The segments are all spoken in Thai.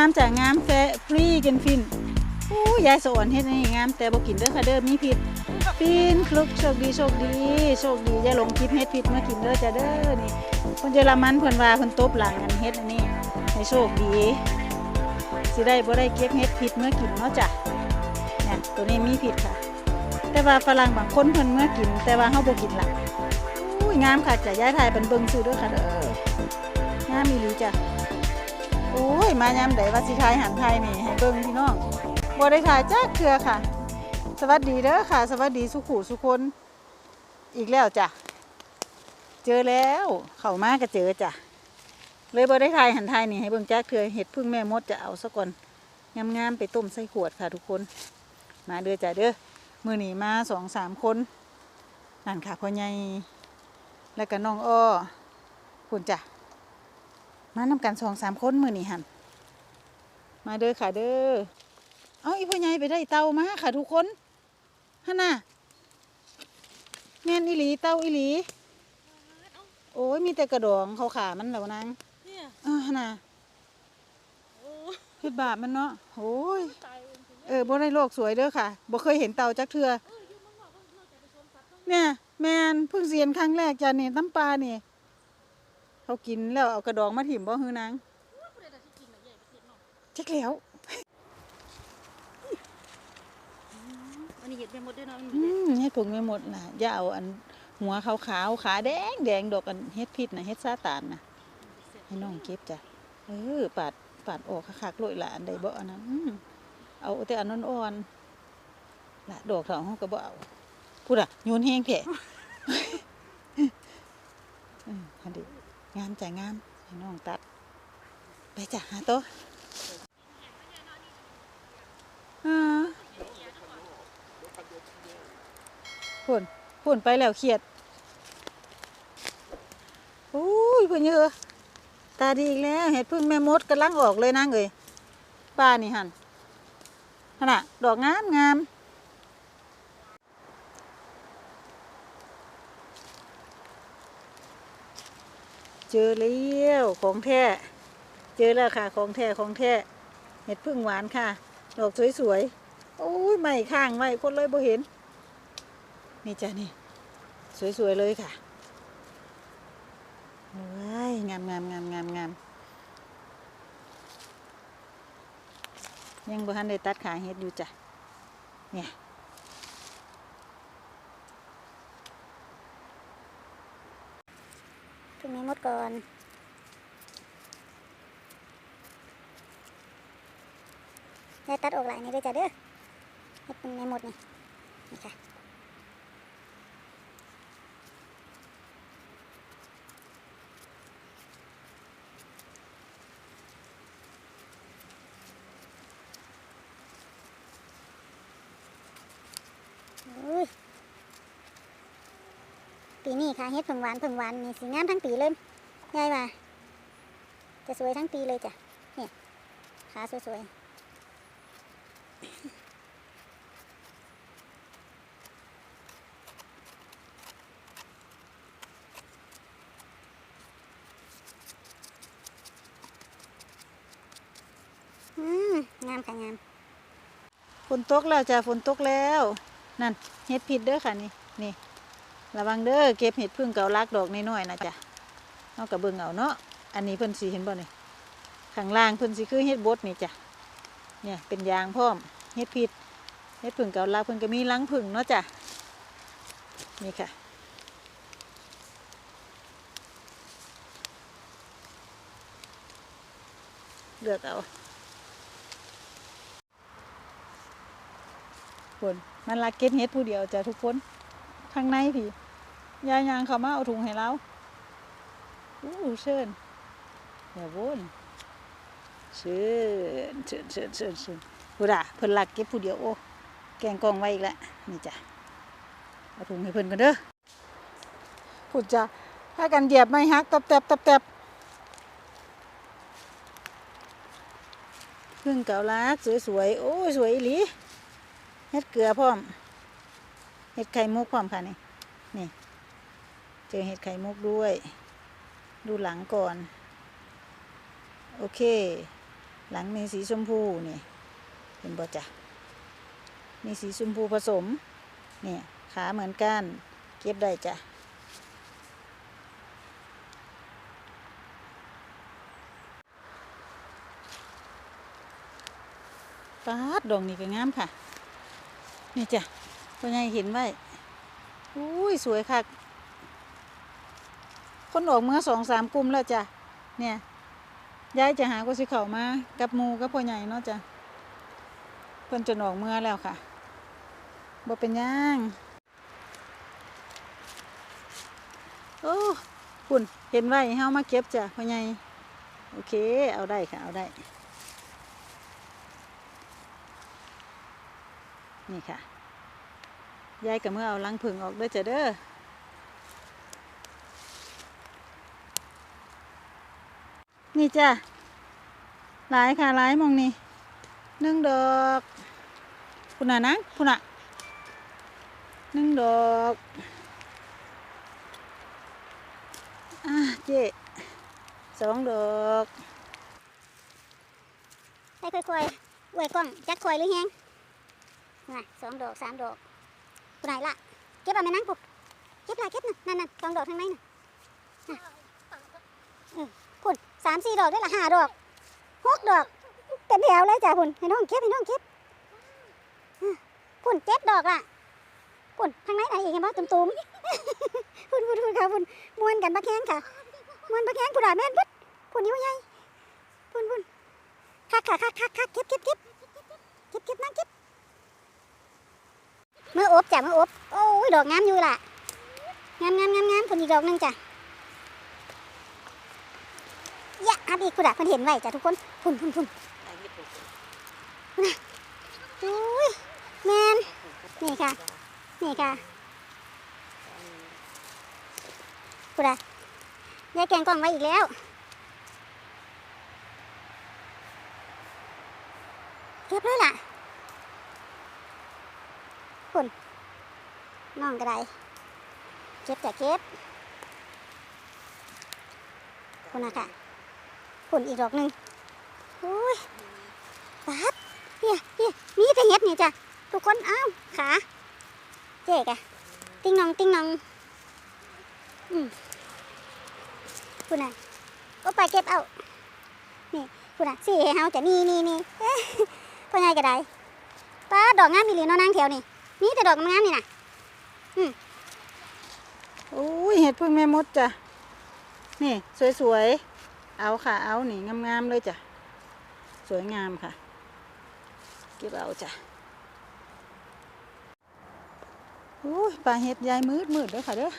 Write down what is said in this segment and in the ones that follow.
ามจากงามแฟฟรีกินฟินอู้ยายสอนเฮ็ดนี่งามแต่บ่กินเด้อค่ะเด้อมีพิษฟินคลุกโชคดีโชคดีโชคดีอย่าลงคลิปเฮ็ดผิดมากินเด้อจ้ะเด้อนี่คนเยอรมันเพิ่นว่าเพิ่นตบหลังกันเฮ็ดอันนี้ให้โชคดีสิได้บ่ได้เก็บเฮ็ดผิดเมื่อกินเนาะจ้ะเนี่ยตัวนี้มีผิดค่ะ แต่ว่าฝรั่งบางคนเพิ่นเมื่อกิน แต่ว่าเฮาบ่กินล่ะอุ้ยงามค่ะจ้ะยายถ่ายเป็นเบิ่งซื่อเด้อค่ะเด้องามอีหลีจ้ะ อ้ยมายามใดว่าสิทายหันไทยนี่ให้เบิ่งพี่น้องบ่ได้ถ่ายจ้าเครือค่ะ สวัสดีเด้อค่ะ สวัสดีสุขุสุคน อีกแล้วจ้ะ เจอแล้ว เข้ามาก็เจอจ้ะ เลยบ่ได้ถ่ายหันไทยนี่ให้เบิ่งจ้าเครือเห็ดพึ่งแม่มดจะเอาซะก่อนงามๆไปต้มใส่ขวดค่ะทุกคน มาเด้อจ้ะเด้อมื้อนี้มาสองสามคนนั่นค่ะพ่อใหญ่แล้วก็น้องอ้อคุณจ้ะ มานำกันสองสามคนมือนี่หันมาเด้อค่ะเด้อเอาอีพ่อใหญ่ไปได้เตามาค่ะทุกคนฮะน่ะแม่นอีหลีเตาอีหลี โอ้ยมีแต่กระดองเขาขามันแล้วนางเนี่ยเออฮะน่ะโอ้เฮ็ดบาปมันเนาะโอ้ยตายเองสิเออบ่ได้โลกสวยเด้อค่ะบ่เคยเห็นเตาจักเทือเอออยู่เมืองนอกก็นอกจากไปชมสัตว์ต้องเนี่ยแม่นเพิ่งเสียนครั้งแรกจ้ะนี่น้ำปลานี่ เขากินแล้วเอากระดองมาถิ่มบ่ฮือนางว่าผู้ใดแต่ที่กินน่ะใหญ่ประเทศนอกจักแล้วอันนี้เห็ดไปหมดด้วยเนาะมันอืมเฮ็ดผงไม่หมดนะอย่าเอาอันหัวขาวขาวๆขาแดงแดงดอกอันเฮ็ดพิษนะเฮ็ดซาตานนะให้น้องเก็บจ้ะเออปาดปาดออกคักๆโลยละอันใดบ่อันนั้นอืมเอาแต่อันอ่อนๆละดอกเถาเฮาก็บ่เอาพูดอะโยนแห้งแท้อืมอันนี้ งามจ้ะงามน้องตัด ไปจ้ะหาโต๊ะพุ่นพุ่นไปแล้วเครียดอุ้ยเพิ่นเยอะตาดีอีกแล้ว เห็ดพึ่งแม่มดกำลังออกเลยนางเอ้ยป้านี่หันขนาดดอกงามงาม เจอแล้วของแท้เจอแล้วค่ะ ของแท้ของแท้เห็ดพึ่งหวานค่ะ ดอกสวยๆโอ้ยไม่ข้างไม่คนเลยบ่เห็น นี่จ้ะนี่ สวยๆเลยค่ะว้ายงามงามงามงามงามยังบ่ทันได้ตัดขาเฮ็ดอยู่จ้ะเนี่ย งแม่มดก่อนได้ตัดออกหลายนี่ด้วยจ้ะเด้อให้เป็นแม่มดนี่นี่ค่ะอุ้ยปี นี้ค่ะเฮ็ดผึ่งหวานผึ่งหวานนี่สีงามทั้งปีเลยยายว่าจะสวยทั้งปีเลยจ้ะเนี่ยขาสวยๆอืมงามค่ะงามฝนตกแล้วจ้ะฝนตกแล้ว นั่นเฮ็ดผิดเด้อค่ะนี่นี่ ระวังเด้อเก็บเห็ดพึ่งเกาลักดอกน้อยๆนะจ้ะเอากับเบิ่งเอาเนาะอันนี้เพิ่นสีเห็นบ่นี่ข้างล่างเพิ่นสิคือเฮ็ดบดนี่จ้ะเนี่ยเป็นยางพร้อมเฮ็ดผิดเฮ็ดพึ่งเกาลักเพิ่นก็มีรังพึ่งเนาะจ้ะนี่ค่ะเลือกเอาคนมันลักเก็ตเฮ็ดผู้เดียวจ้ะทุกคน ข้างในพี่ยายยางเขามาเอาถุงให้เราอู้เชิญอย่าวนเชิญเชิญเชิญเชิญเชิญผู้ด่าเพิ่นลักเก็บผู้เดียวโอ้แกงกองไว้อีกแล้วนี่จ้ะเอาถุงให้เพิ่นกันเด้อพูดจ้ะถ้ากันเหยียบไม่ฮักตับแตบตับแตบพึ่งเก่าลักสวยๆโอ้สวยอีหลีเฮ็ดเกลือพร้อม เฮ็ดไข่มุกพร้อมค่ะนี่นี่ เจอเฮ็ดไข่มุกด้วย ดูหลังก่อน โอเค หลังมีสีชมพูนี่เห็นบ่จ้ะมีสีชมพูผสมเนี่ยขาเหมือนกัน เก็บได้จ้ะฟาดดอกนี่ก็งามค่ะ นี่จ้ะ พ่อใหญ่เห็นไว้อุ้ยสวยค่ะคนออกเมื่อสองสามกลุ่มแล้วจ้ะ เนี่ยยายจะหาก็สิเข้ามา กับมูกับพ่อใหญ่เนาะจ้ะ เพิ่นจนออกเมื่อแล้วค่ะบ่เป็นหยังโอ้คุณเห็นไว้เฮามาเก็บจ้ะพ่อใหญ่โอเค เอาได้ค่ะ เอาได้ นี่ค่ะ ยายกับเมื่อเอาลังผึ่งออกด้อจ้ะเด้อนี่จ้ะหลายค่ะหลายมองนี่หนึ่งดอกคุณน่ะนังคุณน่ะหนึ่งดอกอะเจ๊สองดอกไปค่อยๆอวยกล้องจักคอยหรือแฮงน่ะสองดอกสามดอก ผู้ไหนล่ะ เก็บเอาแม่นั่งปุ๊บเก็บละเก็บน่ะนั่นน่ะสองดอกทางในน่ะน่ะเออพุ่นสามสี่ดอกได้ละห้าดอกหกดอก เป็นแถวเลยจ้ะพุ่นให้น้องเก็บให้น้องเก็บอะพุ่นเจ็ดดอกล่ะพุ่นทางไหนไหนอีกเห็นบ่ตุ่มๆพุ่นพุ่นพุ่นค่ะพุ่นมวนกันบักแข้งค่ะมวนบักแข้งพุ่นอะแม่นปึ๊ดพุ่นนิ้วใหญ่พุ่นพุ่นคักคักคักคักคักเก็บเก็บเก็บเก็บเก็บนั่งเก็บ เมื่ออบจ้ะเมื่ออบโอ้ยดอกงามอยู่ล่ะงามงามงามงามผลอีกดอกหนึงจ้ะยะอับอีกคุณอะเพิ่นเห็นไว้จ้ะทุกคนพุ่นพุ่นพุ่นโอ้ยแมนนี่ค่ะ นี่ค่ะคุณอะยายแกงกล่องไว้อีกแล้ว เก็บเลยล่ะ คุณน้องก็ได้เก็บจะเก็บคุณนะค่ะคุณอีกดอกหนึ่งโอ้ยปัดเฮียเฮียมีแต่เห็ดนี่จ้ะทุกคนอ้าวขาเจ๊กะติ้งนองติ้งนองอืมคุณน่ะก็ไปเก็บเอานี่คุณน่ะสี่เฮาจะนี่นี่นี่พ่อใหญ่ก็ได้ป้าดอกงามมีหรือน้องนางแถวนี่ มีแต่ดอกงามๆนี่นะอุ้ยเห็ดพึ่งแม่มดจ้ะ นี่ สวยๆ เอาค่ะ เอานี่งามๆเลยจ้ะ สวยงามค่ะ เก็บเอาจ้ะอุ้ยปลาเห็ดยายมืดมืดเด้อค่ะเด้อ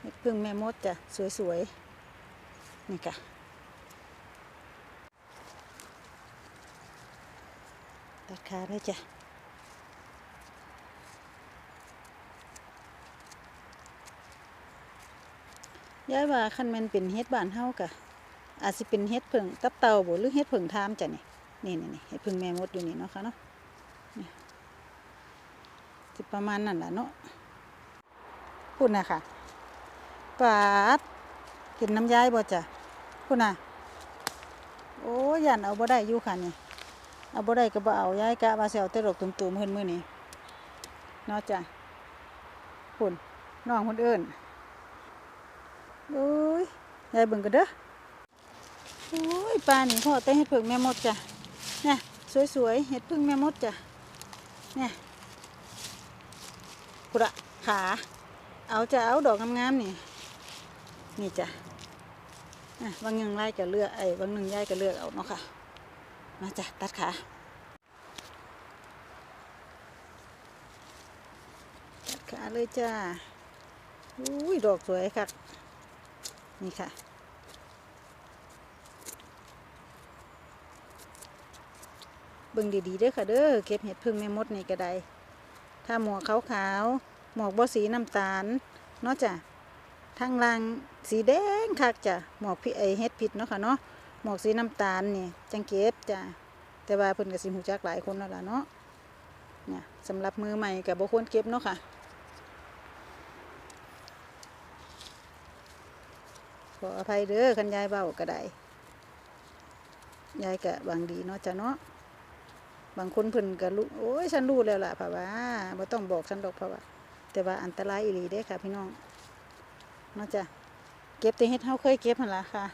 เห็ดพึ่งแม่มดจ้ะ สวยๆ นี่ค่ะ ตัดขาเลยจ้ะยายว่าคันมันเป็นเฮ็ดบานเฮากะอาจสิเป็นเฮ็ดเผิงตับเต่าบ่หรือเฮ็ดเผิงทามจ้ะนี่นี่นี่นี่เฮ็ดเผิงแม่มดอยู่นี่เนาะค่ะเนาะนี่สิประมาณนั้นล่ะเนาะพูดนะค่ะปาดเห็นน้ำย้ายบ่จ้ะพูดนะโอ้ยยันเอาบ่ได้อยู่ค่ะนี่ เอาบ่ได้ก็บ่เอายายกะว่าสิเอาแต่ดอกตุ่มๆเพิ่นมือนี้เนาะจ้ะพุ่นน้องคนอื่นโอ้ยยายเบิ่งกันเด้อโอ้ยปลานี่พ่อแต่เห็ดผึ่งแม่มดจ้ะเนี่ยสวยๆเห็ดผึ่งแม่มดจ้ะเนี่ยกุระขาเอาจะเอาดอกงามๆนี่นี่จ้ะอะบางหนึ่งไล่ก็เลือกไอ้บางหนึ่งยายก็เลือกเอาเนาะค่ะ มาจ้ะตัดขาตัดขาเลยจ้าอุ้ยดอกสวยค่ะนี่ค่ะเบิ่งดีๆเด้อค่ะเด้อเก็บเห็ดพึ่งแม่มดนี่ก็ได้ ถ้าหมวกขาวๆหมวกบ่สีน้ำตาลเนาะจ้ะทางล่างสีแดงคักจ้ะหมวกพี่ไอเฮ็ดผิดเนาะค่ะเนาะ หมวกสีน้ำตาลนี่จังเก็บจ้ะแต่ว่าเพิ่นก็สิฮู้จักหลายคนแล้วล่ะเนาะเนี่ยสำหรับมือใหม่ก็บ่ควรเก็บเนาะค่ะสออภัยเด้อคันยายเบาก็ได้ยายก็หวังดีเนาะจ้ะเนาะบางคนเพิ่นก็รู้โอ้ยฉันรู้แล้วล่ะพะว่าบ่ต้องบอกฉันดอกพะว่าแต่ว่าอันตรายอีหลีเด้ค่ะ พี่น้องเนาะจ้ะเก็บแต่เฮ็ดเฮาเคยเก็บหั่นล่ะค่ะ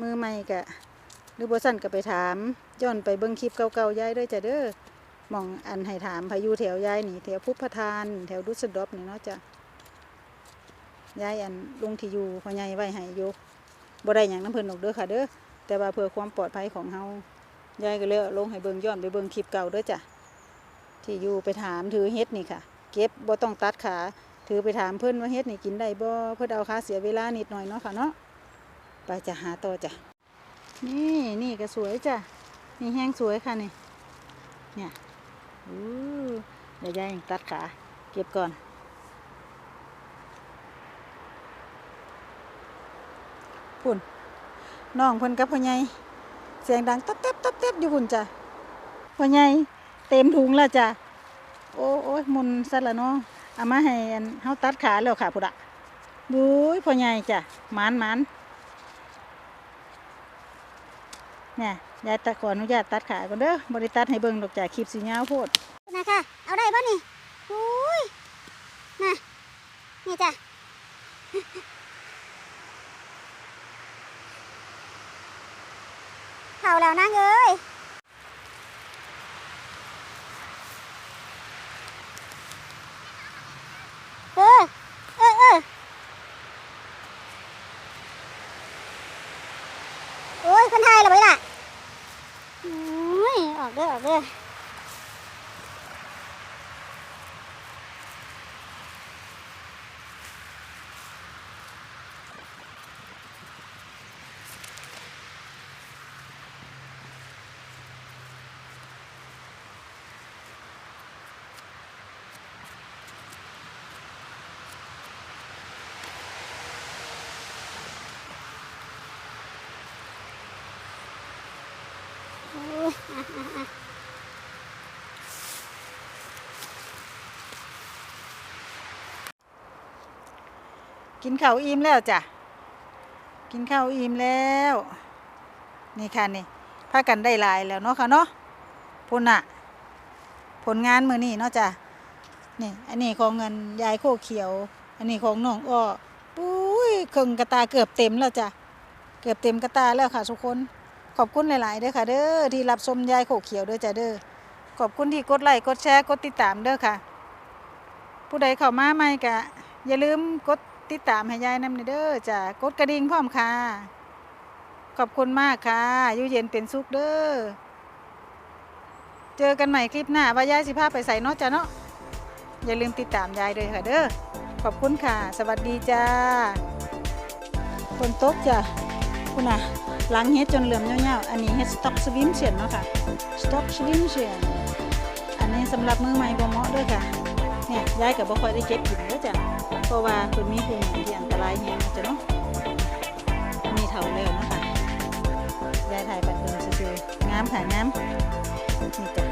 มือใหม่ก็หรือบ่ซั่นก็ไปถามย้อนไปเบิ่งคลิปเก่าๆยายเด้อจ้ะเด้อมองอันให้ถามพายุแถวยายนี่แถวพุทธทานแถวดุสดอฟนี่เนาะจ้ะยายอันลงที่อยู่พ่อใหญ่ไว้ให้อยู่บ่ได้หยังน้ำเพิ่นดอกเด้อค่ะเด้อแต่ว่าเพื่อความปลอดภัยของเฮายายก็เลยเอลงให้เบิ่งย้อนไปเบิ่งคลิปเก่าเด้อจ้ะที่อยู่ไปถามถือเฮ็ดนี่ค่ะ เก็บบ่ต้องตัดขาถือไปถามเพิ่อนว่าเฮ็ดนี่กินได้บ่เพิ่นเอาค่าเสียเวลานิดหน่อยเนาะค่ะเนาะ ไปจะหาต่อจ้ะ นี่นี่ก็สวยจ้ะ นี่แห้งสวยค่ะนี่ เนี่ยอู้เดี๋ยวยายตัดขา เก็บก่อนพุ่นน้องเพิ่นกับพ่อใหญ่เสียงดังตับเต็บตับเต็บอยู่พุ่นจ้ะพ่อใหญ่เต็มถุงแล้วจ้ะ โอ้โอ้ยหมุนซะละเนาะเอามาให้เฮาตัดขาแล้วค่ะพุ่นอะบุ้ยพ่อใหญ่จ้ะมานมาน เนี่ยยายตะขออนุญาตตัดขาก่อนเด้อบริตัดให้เบิ่งดอกจ้ะคลิปสียาโพดนะคะเอาได้ป่ะนี่อุ้ยน่ะนี่จ้ะเผาแล้วนาเอ้ยเออเออเออโอ้ยคนไทยเรอไว้ล่ะ อ้ย ออกเด้อออกเด้อ โอ้ยอะอะอะ กินข้าวอิ่มแล้วจ้ะ กินข้าวอิ่มแล้ว นี่ค่ะนี่พากันได้ลายแล้วเนาะค่ะเนาะพุ่นน่ะผลงานมือนี่เนาะจ้ะ นี่ อันนี้ของเงินยายโคเขียว อันนี้ของน้องอ้อปุ้ยเครึ่องกระตาเกือบเต็มแล้วจ้ะ เกือบเต็มกระตาแล้วค่ะทุกคน ขอบคุณหลาย ๆ เด้อค่ะเด้อที่รับชมยายโคเขียวเด้อจ้ะเด้อขอบคุณที่กดไลค์กดแชร์กดติดตามเด้อค่ะ ผู้ใดเข้ามาใหม่ก็อย่าลืมกดติดตามให้ยายนำเด้อจ้ะกดกระดิ่งพร้อมค่ะ ขอบคุณมากค่ะอยู่เย็นเป็นสุขเด้อเจอกันใหม่คลิปหน้าว่ายายสิพาไปใส่เนาะจ้ะเนาะอย่าลืมติดตามยายด้วยค่ะเด้อขอบคุณค่ะ สวัสดีจ้าฝนตกจ้ะคุณน่ะ ล้างเฮ็ดจนเหลื่อมเงาวๆอันนี้เฮ็ดสต็อกสวิมเชียนเนาะค่ะสต็อกสวิมเชียนอันนี้สำหรับมือใหม่บ่เหมาะด้วยค่ะเนี่ยยายกับบ่ค่อยได้เก็บกินเด้อจ้ะเพราะว่าคุณมีภูมิที่อันตรายแฮงจ้ะเนาะมีเถาแล้วนะคะยายถ่ายปัดเพิ่นซื่อๆงามค่ะงามนี่จ้ะ